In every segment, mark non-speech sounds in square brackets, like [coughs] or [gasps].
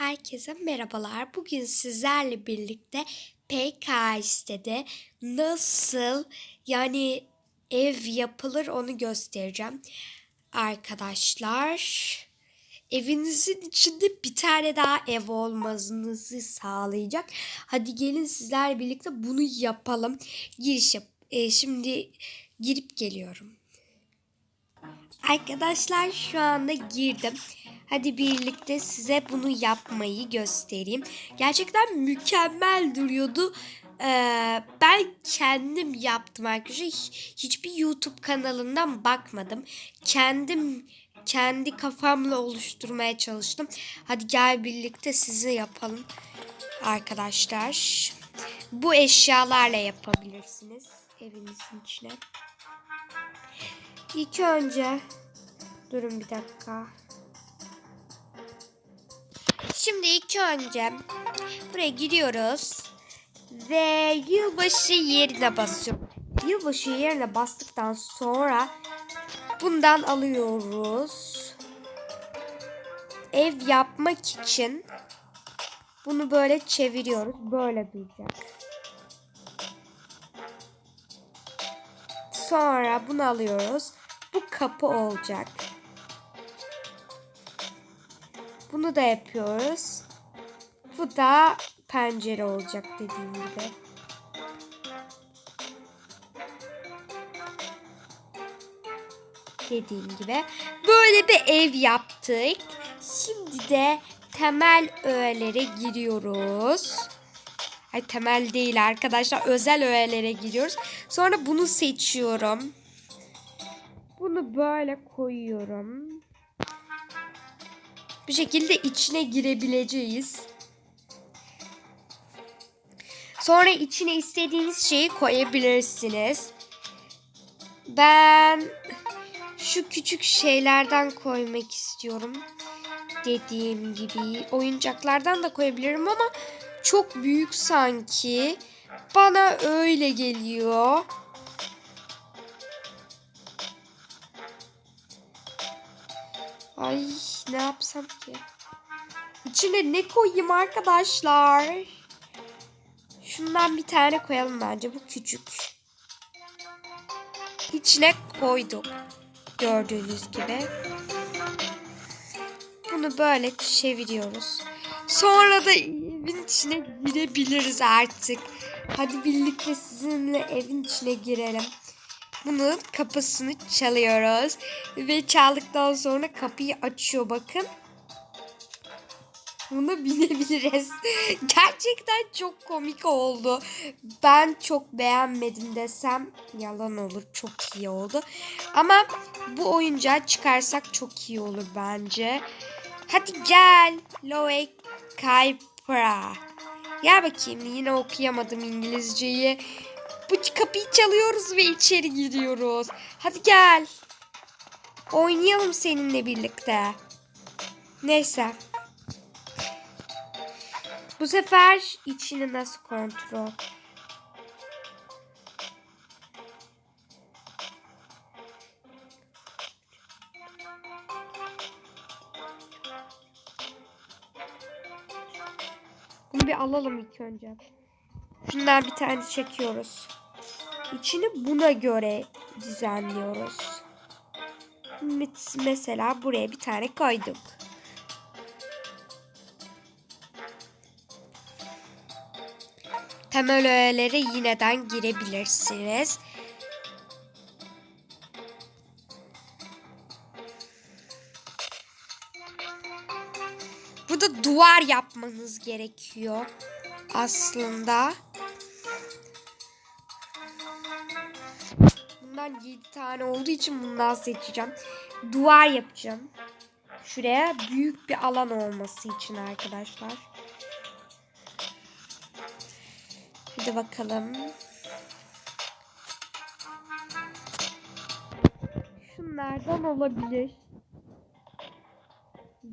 Herkese merhabalar. Bugün sizlerle birlikte PKS'de nasıl yani ev yapılır onu göstereceğim. Arkadaşlar evinizin içinde bir tane daha ev olmanızı sağlayacak. Hadi gelin sizlerle birlikte bunu yapalım. Giriş yap. e, şimdi girip geliyorum. Arkadaşlar şu anda girdim. Hadi birlikte size bunu yapmayı göstereyim. Gerçekten mükemmel duruyordu. Ee, ben kendim yaptım arkadaşlar. Hiç- Hiçbir YouTube kanalından bakmadım. Kendim kendi kafamla oluşturmaya çalıştım. Hadi gel birlikte size yapalım arkadaşlar. Bu eşyalarla yapabilirsiniz evinizin içine. İlk önce durun bir dakika. Şimdi ilk önce buraya giriyoruz ve yılbaşı yerine basıyoruz. Yılbaşı yerine bastıktan sonra bundan alıyoruz. Ev yapmak için bunu böyle çeviriyoruz. Böyle duracak. Sonra bunu alıyoruz. Kapı olacak. Bunu da yapıyoruz. Bu da pencere olacak dediğim gibi. Dediğim gibi. Böyle bir ev yaptık. Şimdi de temel öğelere giriyoruz. Ay temel değil arkadaşlar. Özel öğelere giriyoruz. Sonra bunu seçiyorum. Bunu böyle koyuyorum. Bu şekilde içine girebileceğiz. Sonra içine istediğiniz şeyi koyabilirsiniz. Ben şu küçük şeylerden koymak istiyorum. Dediğim gibi oyuncaklardan da koyabilirim ama çok büyük sanki. Bana öyle geliyor. Ay ne yapsam ki? İçine ne koyayım arkadaşlar? Şundan bir tane koyalım bence. Bu küçük. İçine koyduk. Gördüğünüz gibi. Bunu böyle çeviriyoruz. Sonra da evin içine girebiliriz artık. Hadi birlikte sizinle evin içine girelim. Bunun kapısını çalıyoruz. Ve çaldıktan sonra kapıyı açıyor bakın. Buna binebiliriz. [laughs] Gerçekten çok komik oldu. Ben çok beğenmedim desem yalan olur. Çok iyi oldu. Ama bu oyuncağı çıkarsak çok iyi olur bence. Hadi gel. Loe Kaypra. Gel bakayım yine okuyamadım İngilizceyi. Bu kapıyı çalıyoruz ve içeri giriyoruz. Hadi gel. Oynayalım seninle birlikte. Neyse. Bu sefer içini nasıl kontrol? Bunu bir alalım ilk önce. Şundan bir tane çekiyoruz. İçini buna göre düzenliyoruz. Mes- Mesela buraya bir tane koyduk. Temel öğelere yineden girebilirsiniz. Burada duvar yapmanız gerekiyor aslında. Bundan 7 tane olduğu için bundan seçeceğim. Duvar yapacağım. Şuraya büyük bir alan olması için arkadaşlar. Hadi bakalım. Şunlardan olabilir.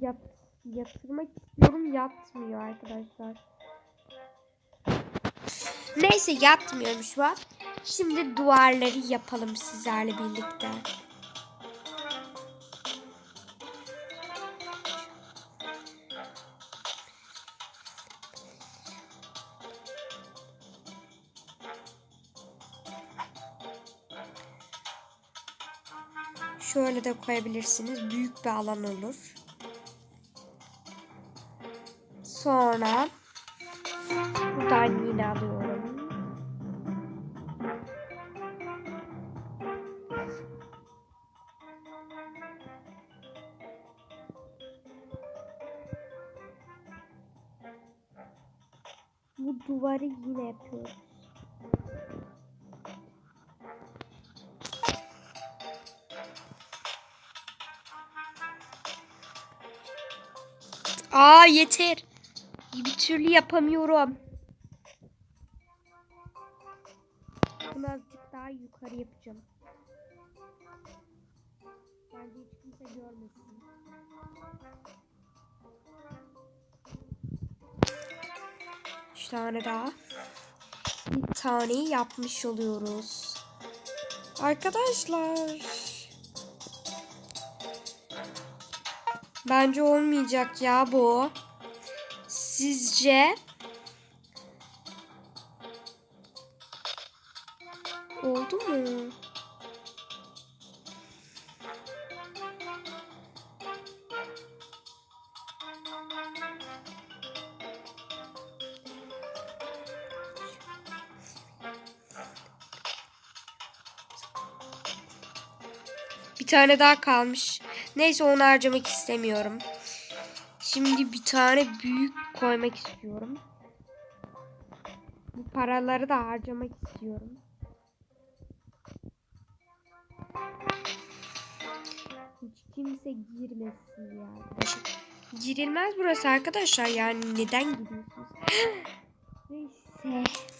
Yat, yatırmak istiyorum yatmıyor arkadaşlar. Neyse yatmıyormuş an. Şimdi duvarları yapalım sizlerle birlikte. Şöyle de koyabilirsiniz. Büyük bir alan olur. Sonra buradan yine alıyorum. Bu duvarı yine yapıyoruz. Aa yeter. Bir türlü yapamıyorum. Bunu azıcık daha yukarı yapacağım. Bence hiç kimse görmesin. Üç tane daha. Bir tane yapmış oluyoruz. Arkadaşlar. Bence olmayacak ya bu. Sizce? Oldu mu? Tane daha kalmış. Neyse onu harcamak istemiyorum. Şimdi bir tane büyük koymak istiyorum. Bu paraları da harcamak istiyorum. Hiç kimse girmesin ya. Girilmez burası arkadaşlar. Yani neden giriyorsunuz? [gasps] Neyse.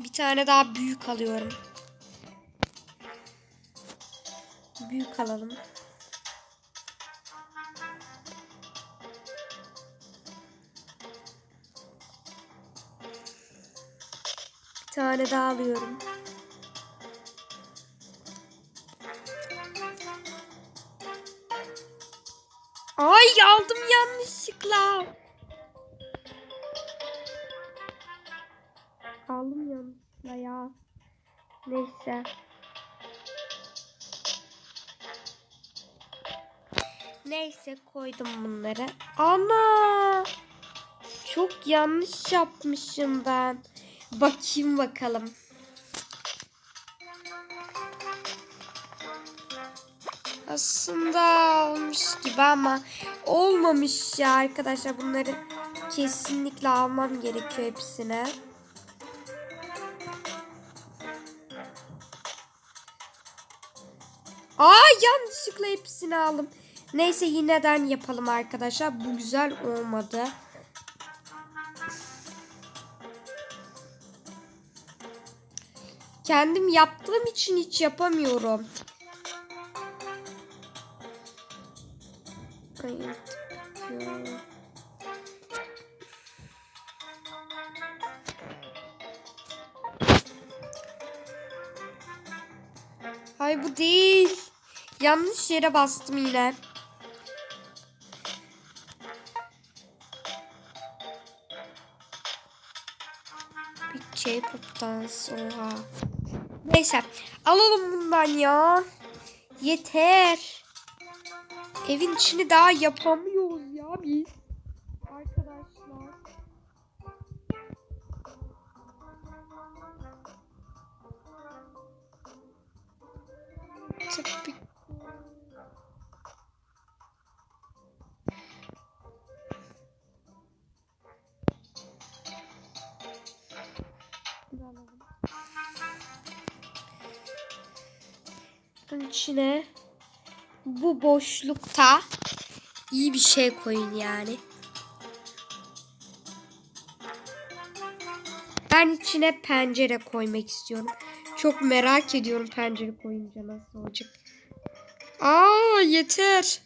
Bir tane daha büyük alıyorum. Büyük alalım. Bir tane daha alıyorum. Ay aldım yanlışlıkla. Ya. Neyse. Neyse koydum bunları. Ana! Çok yanlış yapmışım ben. Bakayım bakalım. Aslında olmuş gibi ama olmamış ya arkadaşlar. Bunları kesinlikle almam gerekiyor hepsine. Aa yanlışlıkla hepsini aldım. Neyse yineden yapalım arkadaşlar. Bu güzel olmadı. Kendim yaptığım için hiç yapamıyorum. Ay bu değil. Yanlış yere bastım yine. Bir K-pop dans oha. Neyse alalım bundan ya. Yeter. Evin içini daha yapamıyoruz ya biz. Arkadaşlar. Tabii. İçine bu boşlukta iyi bir şey koyun yani. Ben içine pencere koymak istiyorum. Çok merak ediyorum pencere koyunca nasıl olacak. Aa yeter.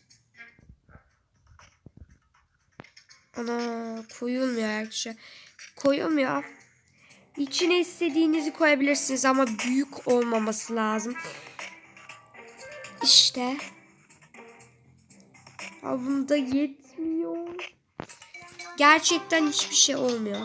Ana koyulmuyor arkadaşlar. Koyulmuyor. İçine istediğinizi koyabilirsiniz ama büyük olmaması lazım. İşte. Ama bunda yetmiyor. Gerçekten hiçbir şey olmuyor.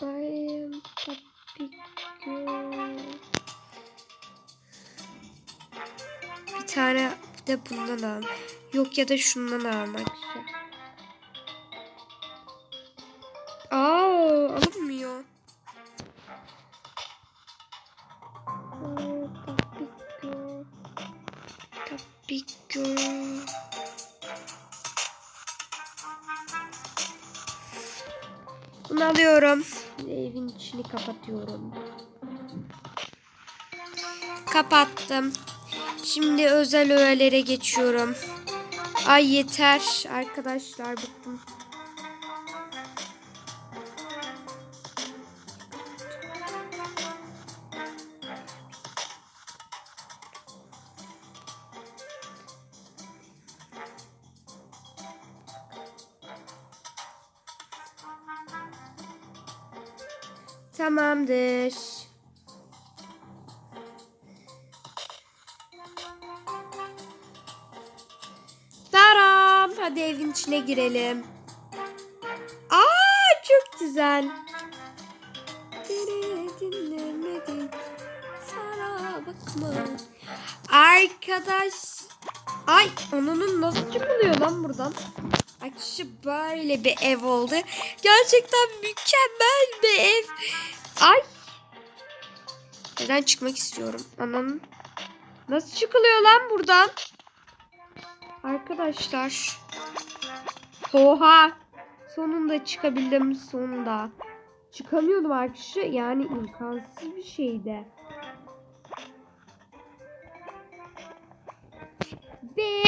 Bayan Tapiko. Bir tane de bundan al. Yok ya da şundan almak Bunu alıyorum. Evin içini kapatıyorum. Kapattım. Şimdi özel öğelere geçiyorum. Ay yeter arkadaşlar bıktım. Tamamdır. Taram. Hadi evin içine girelim. Aa çok güzel. Arkadaş. Ay onun nasıl çıkılıyor lan buradan? Arkadaşlar böyle bir ev oldu. Gerçekten mükemmel bir ev. Ay. Neden çıkmak istiyorum? Ananın. Nasıl çıkılıyor lan buradan? Arkadaşlar. Oha. Sonunda çıkabildim sonunda. Çıkamıyordum arkadaşlar. Yani imkansız bir şeydi. Ve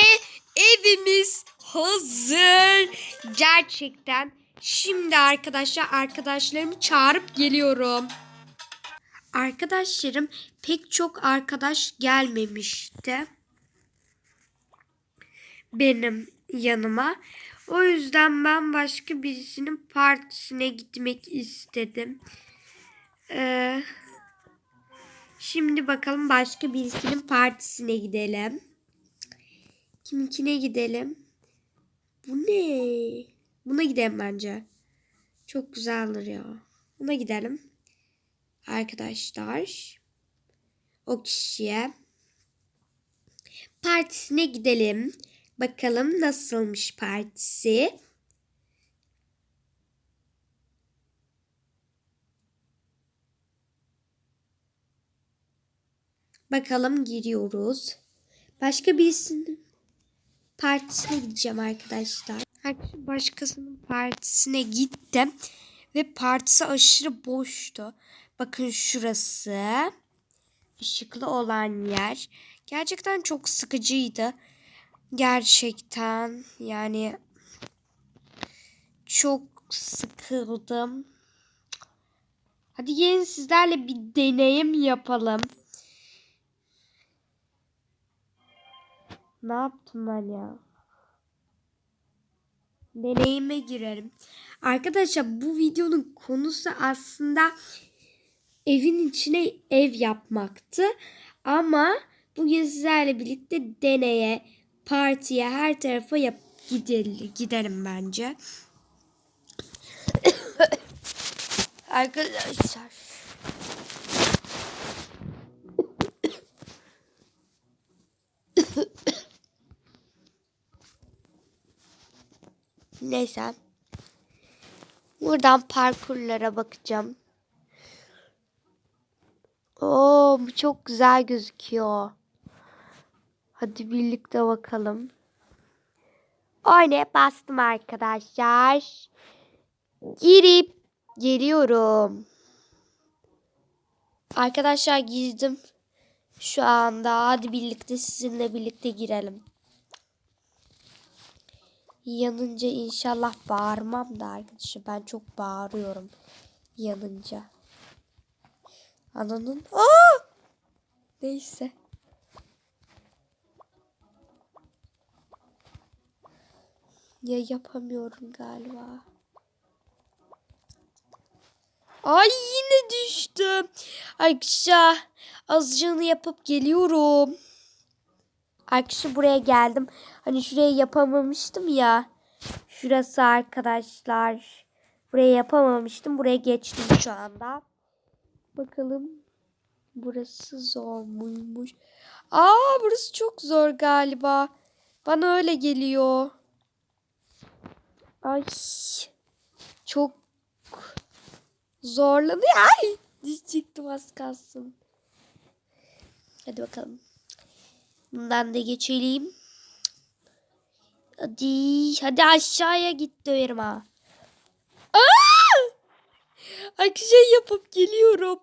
evimiz hazır. Gerçekten. Şimdi arkadaşlar arkadaşlarımı çağırıp geliyorum. Arkadaşlarım pek çok arkadaş gelmemişti. Benim yanıma. O yüzden ben başka birisinin partisine gitmek istedim. Ee, şimdi bakalım başka birisinin partisine gidelim. Kiminkine gidelim? Bu ne? Buna gidelim bence. Çok güzeldir ya. Buna gidelim. Arkadaşlar. O kişiye. Partisine gidelim. Bakalım nasılmış partisi. Bakalım giriyoruz. Başka birisinin partisine gideceğim arkadaşlar. Başkasının partisine gittim. Ve partisi aşırı boştu. Bakın şurası. Işıklı olan yer. Gerçekten çok sıkıcıydı. Gerçekten yani çok sıkıldım. Hadi gelin sizlerle bir deneyim yapalım. Ne yaptım ben ya? Deneyime girelim. Arkadaşlar bu videonun konusu aslında evin içine ev yapmaktı. Ama bugün sizlerle birlikte deneye, partiye, her tarafa yap gidelim, gidelim bence. [coughs] Arkadaşlar. Neyse. Buradan parkurlara bakacağım. Oo, bu çok güzel gözüküyor. Hadi birlikte bakalım. Oyne bastım arkadaşlar. Girip geliyorum. Arkadaşlar girdim. Şu anda hadi birlikte sizinle birlikte girelim. Yanınca inşallah bağırmam da arkadaşlar. Ben çok bağırıyorum yanınca. Ananın. Aa! Neyse. Ya yapamıyorum galiba. Ay yine düştüm. Arkadaşlar azıcığını yapıp geliyorum. Arkadaşlar buraya geldim. Hani şuraya yapamamıştım ya. Şurası arkadaşlar. Buraya yapamamıştım. Buraya geçtim şu anda. Bakalım. Burası zor muymuş? Aa burası çok zor galiba. Bana öyle geliyor. Ay. Çok zorlanıyor. Ay. Düşecektim az kalsın. Hadi bakalım. Bundan da geçelim. Hadi. Hadi aşağıya git döverim ha. Ay şey yapıp geliyorum.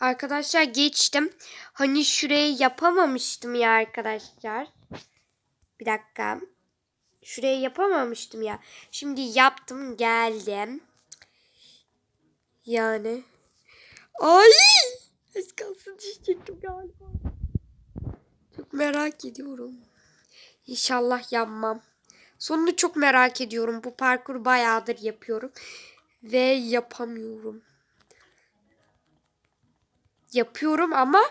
Arkadaşlar geçtim. Hani şurayı yapamamıştım ya arkadaşlar. Bir dakika. Şurayı yapamamıştım ya. Şimdi yaptım geldim. Yani. Ay! Az kalsın düşecektim galiba. Çok merak ediyorum. İnşallah yanmam. Sonunu çok merak ediyorum. Bu parkuru bayağıdır yapıyorum. Ve yapamıyorum. Yapıyorum ama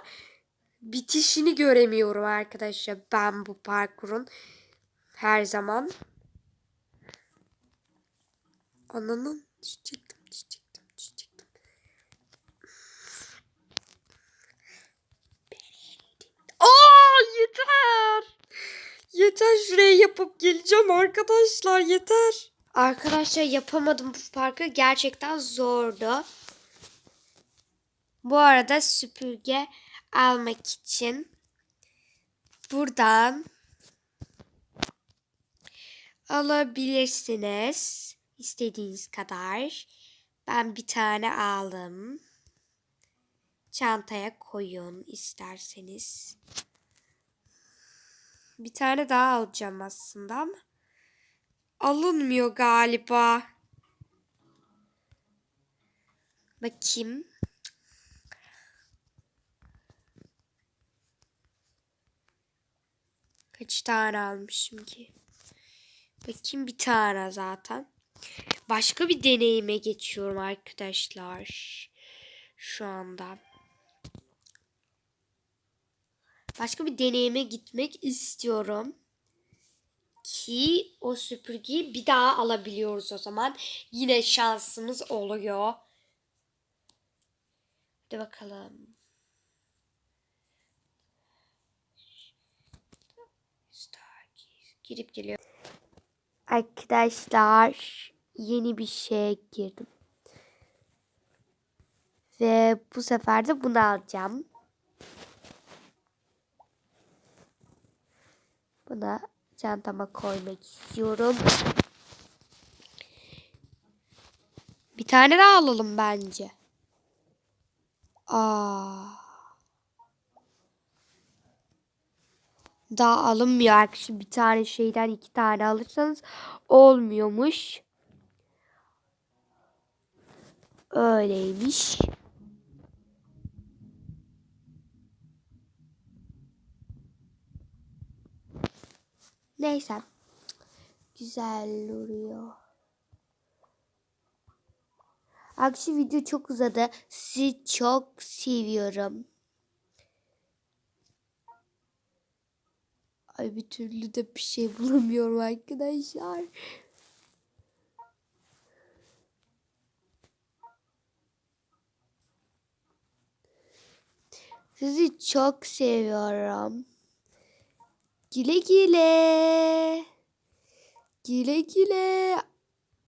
bitişini göremiyorum arkadaşlar. Ben bu parkurun her zaman. Ananın düşecektim, düşecektim, düşecektim. Aa yeter. Yeter şuraya yapıp geleceğim arkadaşlar yeter. Arkadaşlar yapamadım bu parkı gerçekten zordu. Bu arada süpürge almak için buradan alabilirsiniz. istediğiniz kadar. Ben bir tane aldım. Çantaya koyun isterseniz. Bir tane daha alacağım aslında ama alınmıyor galiba. Bakayım. Kaç tane almışım ki? Bakayım bir tane zaten. Başka bir deneyime geçiyorum arkadaşlar. Şu anda. Başka bir deneyime gitmek istiyorum. Ki o süpürgeyi bir daha alabiliyoruz o zaman. Yine şansımız oluyor. Hadi bakalım. Girip geliyor. Arkadaşlar yeni bir şeye girdim. Ve bu sefer de bunu alacağım. Buna çantama koymak istiyorum. Bir tane daha alalım bence. Aa. Daha alınmıyor arkadaşlar. Bir tane şeyden iki tane alırsanız olmuyormuş. Öyleymiş. Neyse. Güzel duruyor. Akşam video çok uzadı. Sizi çok seviyorum. Ay bir türlü de bir şey bulamıyorum arkadaşlar. Sizi çok seviyorum. Güle güle. Güle güle.